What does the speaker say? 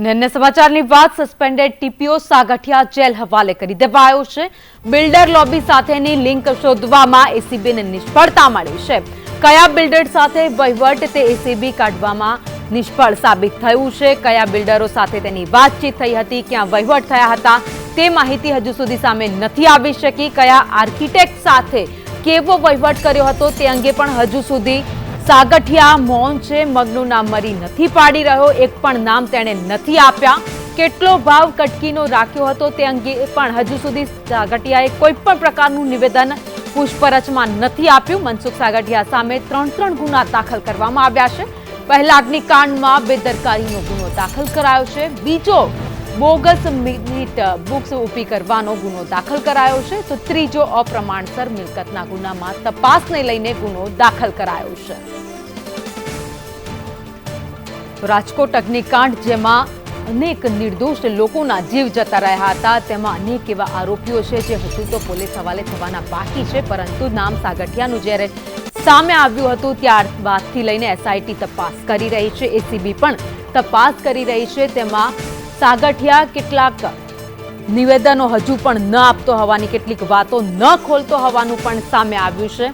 અને અન્ય સમાચારની વાત સસ્પેન્ડેડ ટીપીઓ સાગઠિયા જેલ હવાલે કરી દેવાયો છે. બિલ્ડર લોબી સાથેની લિંક શોધવામાં એસીબીને નિષ્ફળતા મળી છે. કયા બિલ્ડર સાથે વહીવટ તે એસીબી કાઢવામાં નિષ્ફળ સાબિત થયું છે? કયા બિલ્ડરો સાથે તેની વાતચીત થઈ હતી? ક્યાં વહીવટ થયા હતા? તે માહિતી હજુ સુધી સામે નથી આવી શકી. કયા આર્કિટેક્ટ સાથે કેવો વહીવટ કર્યો હતો તે અંગે પણ હજુ સુધી સાગઠિયા મૌન છે, મગનું નામ મરી નથી પાડી રહ્યો, એક પણ નામ તેણે નથી આપ્યા. કેટલો ભાવ કટકીનો રાખ્યો હતો તે અંગે પણ હજુ સુધી સાગઠિયાએ કોઈ પણ પ્રકારનું નિવેદન પૂછપરછમાં નથી આપ્યું. મનસુખ સાગઠિયા સામે ત્રણ ત્રણ ગુના દાખલ કરવામાં આવ્યા છે. પહેલા અગ્નિકાંડમાં બેદરકારીનો ગુનો દાખલ કરાયો છે. બીજો બોગસ મિનિટ બુક્સ ઊભી કરવાનો ગુનો દાખલ કરાયો છે, તો ત્રીજો અપ્રમાણસર મિલકતના ગુનામાં તપાસને લઈને ગુનો દાખલ કરાયો છે. રાજકોટ અગ્નિકાંડ, જેમાં અનેક નિર્દોષ લોકોના જીવ જતા રહ્યા હતા, તેમાં અનેક એવા આરોપીઓ છે, જે હજુ તો પોલીસ હવાલે થવાના બાકી છે, પરંતુ નામ સાગઠિયાનું જ્યારે સામે આવ્યું હતું, ત્યારબાદથી લઈને એસઆઈટી તપાસ કરી રહી છે એસીબી પણ તપાસ કરી રહી છે, તેમાં સાગઠિયા કેટલાક નિવેદનો હજુ પણ ન આપતો હોવાની કેટલીક વાતો ન ખોલતો હોવાનું પણ સામે આવ્યું છે.